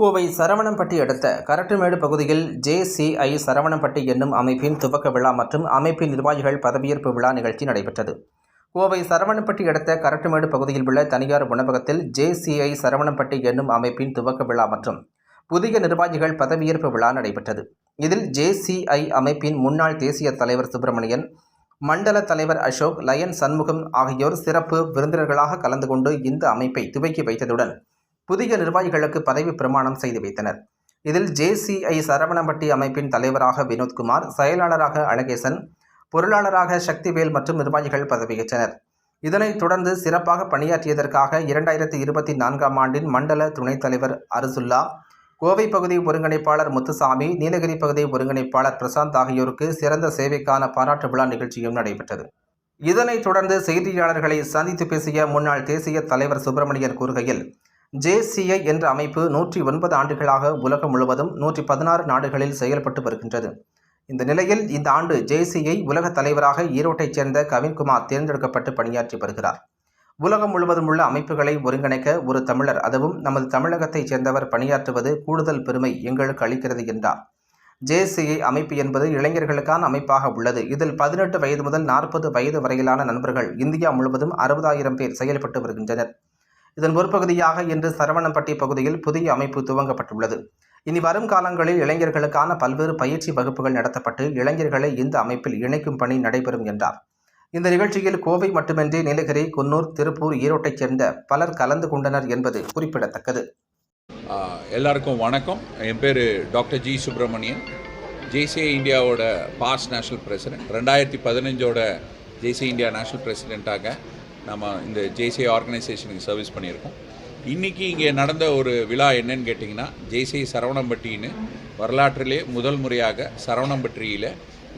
கோவை சரவணம்பட்டி அடுத்த கரட்டுமேடு பகுதியில் ஜேசிஐ சரவணம்பட்டி என்னும் அமைப்பின் துவக்க விழா மற்றும் அமைப்பின் நிர்வாகிகள் பதவியேற்பு விழா நிகழ்ச்சி நடைபெற்றது. கோவை சரவணம்பட்டி அடுத்த கரட்டுமேடு பகுதியில் உள்ள தனியார் உணவகத்தில் ஜேசிஐ சரவணம்பட்டி என்னும் அமைப்பின் துவக்க விழா மற்றும் புதிய நிர்வாகிகள் பதவியேற்பு விழா நடைபெற்றது. இதில் ஜேசிஐ அமைப்பின் முன்னாள் தேசிய தலைவர் சுப்பிரமணியன் மண்டல தலைவர் அசோக் லயன் சண்முகம் ஆகியோர் சிறப்பு விருந்தினர்களாக கலந்து கொண்டு இந்த அமைப்பை துவக்கி வைத்ததுடன் புதிய நிர்வாகிகளுக்கு பதவி பிரமாணம் செய்து வைத்தனர். இதில் ஜேசிஐ சரவணம்பட்டி அமைப்பின் தலைவராக வினோத்குமார் செயலாளராக அழகேசன் பொருளாளராக சக்திவேல் மற்றும் நிர்வாகிகள் பதவியேற்றனர் இதனைத் தொடர்ந்து சிறப்பாக பணியாற்றியதற்காக இரண்டாயிரத்தி இருபத்தி நான்காம் ஆண்டின் மண்டல துணைத் தலைவர் அரசுல்லா கோவை பகுதி ஒருங்கிணைப்பாளர் முத்துசாமி நீலகிரி பகுதி ஒருங்கிணைப்பாளர் பிரசாந்த் ஆகியோருக்கு சிறந்த சேவைக்கான பாராட்டு விழா நிகழ்ச்சியும் நடைபெற்றது. இதனைத் தொடர்ந்து செய்தியாளர்களை சந்தித்து பேசிய முன்னாள் தேசிய தலைவர் சுப்பிரமணியன் கூறுகையில் ஜேசிஐ என்ற அமைப்பு நூற்றி ஒன்பது ஆண்டுகளாக உலகம் முழுவதும் நூற்றி பதினாறு நாடுகளில் செயல்பட்டு வருகின்றது. இந்த நிலையில் இந்த ஆண்டு ஜேசிஐ உலக தலைவராக ஈரோட்டைச் சேர்ந்த கவின்குமார் தேர்ந்தெடுக்கப்பட்டு பணியாற்றி வருகிறார். உலகம் முழுவதும் உள்ள அமைப்புகளை ஒருங்கிணைக்க ஒரு தமிழர் அதுவும் நமது தமிழகத்தைச் சேர்ந்தவர் பணியாற்றுவது கூடுதல் பெருமை எங்களுக்கு அளிக்கிறது என்றார். ஜேசிஐ அமைப்பு என்பது இளைஞர்களுக்கான அமைப்பாக உள்ளது. இதில் பதினெட்டு வயது முதல் நாற்பது வயது வரையிலான நண்பர்கள் இந்தியா முழுவதும் அறுபதாயிரம் பேர் செயல்பட்டு வருகின்றனர். இதன் ஒரு பகுதியாக இன்று சரவணம்பட்டி பகுதியில் புதிய அமைப்பு துவங்கப்பட்டுள்ளது. இனி வரும் காலங்களில் இளைஞர்களுக்கான பல்வேறு பயிற்சி வகுப்புகள் நடத்தப்பட்டு இளைஞர்களை இந்த அமைப்பில் இணைக்கும் பணி நடைபெறும் என்றார். இந்த நிகழ்ச்சியில் கோவை மட்டுமின்றி நீலகிரி குன்னூர் திருப்பூர் ஈரோட்டைச் சேர்ந்த பலர் கலந்து கொண்டனர் என்பது குறிப்பிடத்தக்கது. எல்லாருக்கும் வணக்கம். என் பேர் டாக்டர் ஜி சுப்பிரமணியன். ஜெய்சே இந்தியாவோட பாஸ் நேஷனல் பிரசிடென்ட் ரெண்டாயிரத்தி பதினஞ்சோட ஜெய்சே இந்தியா நேஷனல் பிரசிடெண்ட்டாக நம்ம இந்த ஜேசிஐ ஆர்கனைசேஷனுக்கு சர்வீஸ் பண்ணியிருக்கோம். இன்றைக்கி இங்கே நடந்த ஒரு விழா என்னன்னு கேட்டிங்கன்னா ஜேசிஐ சரவணம்பட்டின்னு வரலாற்றிலே முதல் முறையாக சரவணம்பட்டியில்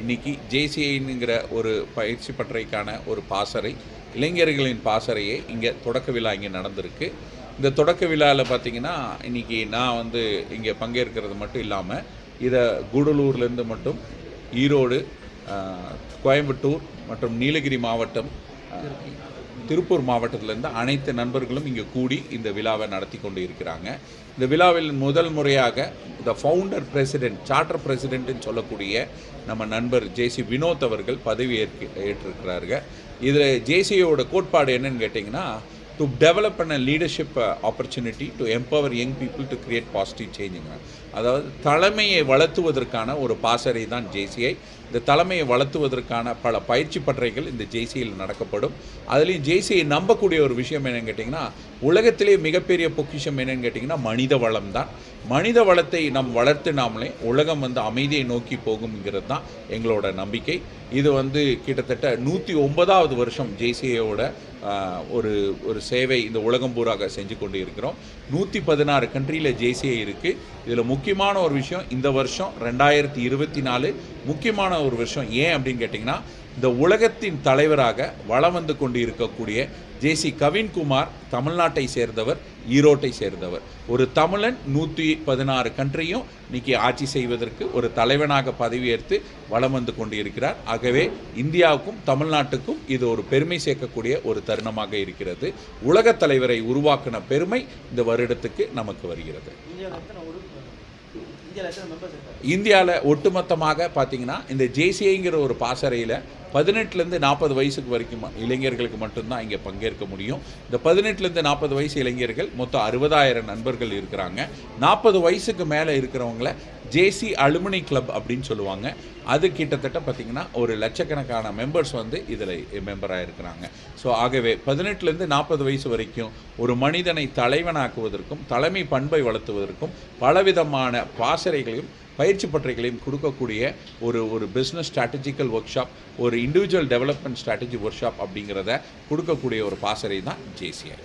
இன்னைக்கு ஜேசிஐனுங்கிற ஒரு பயிற்சி பட்டறைக்கான ஒரு பாசறை இளைஞர்களின் பாசறையே இங்கே தொடக்க விழா இங்கே நடந்திருக்கு. இந்த தொடக்க விழாவில் பார்த்தீங்கன்னா இன்னைக்கு நான் வந்து இங்கே பங்கேற்கிறது மட்டும் இல்லாமல் இதை கூடலூர்லேருந்து மட்டும் ஈரோடு கோயம்புத்தூர் மற்றும் நீலகிரி மாவட்டம் திருப்பூர் மாவட்டத்திலேருந்து அனைத்து நண்பர்களும் இங்கே கூடி இந்த விழாவை நடத்தி கொண்டு இருக்கிறாங்க இந்த விழாவில் முதல் முறையாக த ஃபவுண்டர் பிரசிடென்ட் சார்ட்டர் பிரசிடென்ட்னு சொல்லக்கூடிய நம்ம நண்பர் ஜேசி வினோத் அவர்கள் பதவி ஏற்க ஏற்றிருக்கிறார்கள் இதில் ஜேசியோட கோட்பாடு என்னன்னு கேட்டிங்கன்னா to develop a leadership opportunity to empower young people to create positive சேஞ்சுங்க அதாவது தலைமையை வளர்த்துவதற்கான ஒரு பாசறை தான் ஜேசிஐ இந்த தலைமையை வளர்த்துவதற்கான பல பயிற்சி பட்டறைகள் இந்த ஜேசியில் நடக்கப்படும். அதுலேயும் ஜேசியை நம்பக்கூடிய ஒரு விஷயம் என்னன்னு கேட்டிங்கன்னா உலகத்திலே மிகப்பெரிய பொக்கிஷம் என்னன்னு கேட்டிங்கன்னா மனித வளம் தான். மனித வளத்தை நம் வளர்த்து நாமளே உலகம் வந்து அமைதியை நோக்கி போகுங்கிறது தான் எங்களோட நம்பிக்கை. இது வந்து கிட்டத்தட்ட நூற்றி ஒன்பதாவது வருஷம் ஜெய்சியோட ஒரு ஒரு சேவை இந்த உலகம் பூராக செஞ்சு கொண்டு இருக்கிறோம் நூற்றி பதினாறு கண்ட்ரியில் ஜேசிஐ இருக்குது இதில் முக்கியமான ஒரு விஷயம் இந்த வருஷம் ரெண்டாயிரத்தி இருபத்தி நாலு முக்கியமான ஒரு வருஷம். ஏன் அப்படின்னு கேட்டிங்கன்னா இந்த உலகத்தின் தலைவராக வலம் வந்து கொண்டு இருக்கக்கூடிய ஜேசி கவின்குமார் தமிழ்நாட்டை சேர்ந்தவர் ஈரோட்டை சேர்ந்தவர். ஒரு தமிழன் நூற்றி பதினாறு கண்ட்ரியும் இன்னைக்கு ஆட்சி செய்வதற்கு ஒரு தலைவனாக பதவியேற்று வலம் வந்து கொண்டு இருக்கிறார் ஆகவே இந்தியாவுக்கும் தமிழ்நாட்டுக்கும் இது ஒரு பெருமை சேர்க்கக்கூடிய ஒரு தருணமாக இருக்கிறது. உலகத் தலைவரை உருவாக்கின பெருமை இந்த வருடத்துக்கு நமக்கு வருகிறது. இந்தியாவில் ஒட்டுமொத்தமாக பார்த்தீங்கன்னா இந்த ஜேசிஐங்கிற ஒரு பாசறையில் பதினெட்டுலேருந்து நாற்பது வயசுக்கு வரைக்கும் இளைஞர்களுக்கு மட்டும்தான் இங்கே பங்கேற்க முடியும். இந்த பதினெட்டுலேருந்து நாற்பது வயசு இளைஞர்கள் மொத்தம் அறுபதாயிரம் நண்பர்கள் இருக்கிறாங்க. நாற்பது வயசுக்கு மேலே இருக்கிறவங்கள ஜேசி அலுமினி கிளப் அப்படின்னு சொல்லுவாங்க. அது கிட்டத்தட்ட பார்த்திங்கன்னா ஒரு லட்சக்கணக்கான மெம்பர்ஸ் வந்து இதில் மெம்பராக இருக்கிறாங்க ஸோ ஆகவே பதினெட்டுலேருந்து நாற்பது வயசு வரைக்கும் ஒரு மனிதனை தலைவனாக்குவதற்கும் தலைமை பண்பை வளர்த்துவதற்கும் பலவிதமான பாசறைகளையும் பயிற்சி பட்டறைகளையும் கொடுக்கக்கூடிய ஒரு ஒரு பிஸ்னஸ் ஸ்ட்ராட்டஜிக்கல் ஒர்க் ஷாப் ஒரு individual development strategy workshop அப்படிங்கிறத கொடுக்கக்கூடிய ஒரு பாசறை தான் ஜேசிஐ